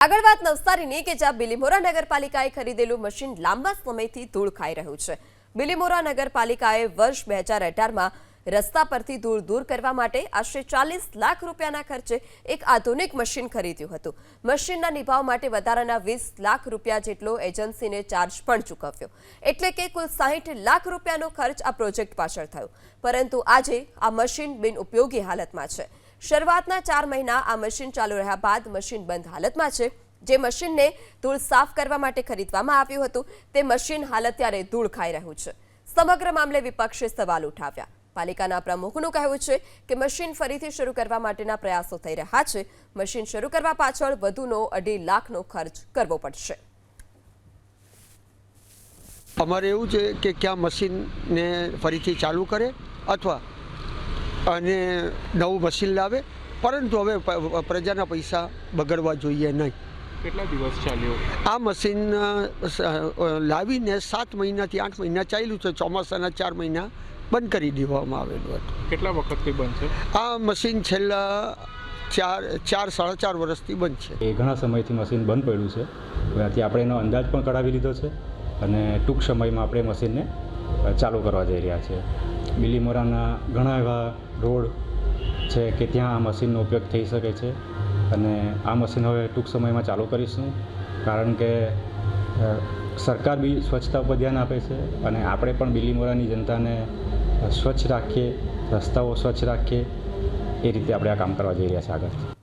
આગળ વાત નવસારીની કે જ્યાં બિલીમોરા નગરપાલિકાએ ખરીદેલું મશીન લાંબા સમયથી ધૂળ ખાઈ રહ્યું છે. બિલીમોરા નગરપાલિકાએ વર્ષ બે હજાર અઢારમાં રસ્તા પરથી ધૂળ દૂર કરવા માટે આશરે ચાલીસ લાખ રૂપિયાના ખર્ચે એક આધુનિક મશીન ખરીદ્યું હતું. મશીનના નિભાવ માટે વધારાના વીસ લાખ રૂપિયા જેટલો એજન્સીને ચાર્જ પણ ચૂકવ્યો. એટલે કે કુલ સાહીઠ લાખ રૂપિયાનો ખર્ચ આ પ્રોજેક્ટ પાછળ થયો. પરંતુ આજે આ મશીન બિનઉપયોગી હાલતમાં છે. શરૂઆતના ચાર મહિના આ મશીન ચાલુ રહ્યા બાદ મશીન બંધ હાલતમાં છે. જે મશીનને ધૂળ સાફ કરવા માટે ખરીદવામાં આવ્યું હતું, તે મશીન હાલ અત્યારે ધૂળ ખાઈ રહ્યું છે. સમગ્ર મામલે વિપક્ષે સવાલ ઉઠાવ્યા. પાલિકાના પ્રમુખનું કહેવું છે કે મશીન ફરીથી શરૂ કરવા માટેના પ્રયાસો થઈ રહ્યા છે. મશીન શરૂ કરવા પાછળ વધુનો અઢી લાખનો ખર્ચ કરવો પડશે. અમારે એવું છે કે ક્યાં મશીનને ફરીથી ચાલુ કરે અથવા અને નવું મશીન લાવે પરંતુ હવે પ્રજાના પૈસા બગડવા જોઈએ નહીં. કેટલા દિવસ ચાલ્યો? આ મશીન લાવીને સાત મહિનાથી આઠ મહિના ચાલ્યું છે ચોમાસાના ચાર મહિના બંધ કરી દેવામાં આવેલું હતું. કેટલા વખતથી બંધ છે? આ મશીન છેલ્લા ચાર ચાર સાડા ચાર વર્ષથી બંધ છે. એ ઘણા સમયથી મશીન બંધ પડ્યું છે. ત્યાંથી આપણે એનો અંદાજ પણ કઢાવી લીધો છે અને ટૂંક સમયમાં આપણે મશીનને ચાલુ કરવા જઈ રહ્યા છીએ. બિલીમોરાના ઘણા એવા રોડ છે કે ત્યાં આ મશીનનો ઉપયોગ થઈ શકે છે અને આ મશીન હવે ટૂંક સમયમાં ચાલુ કરીશું કારણ કે સરકાર બી સ્વચ્છતા ઉપર ધ્યાન આપે છે અને આપણે પણ બિલીમોરાની જનતાને સ્વચ્છ રાખીએ, રસ્તાઓ સ્વચ્છ રાખીએ, એ રીતે આપણે આ કામ કરવા જઈ રહ્યા છીએ આગળ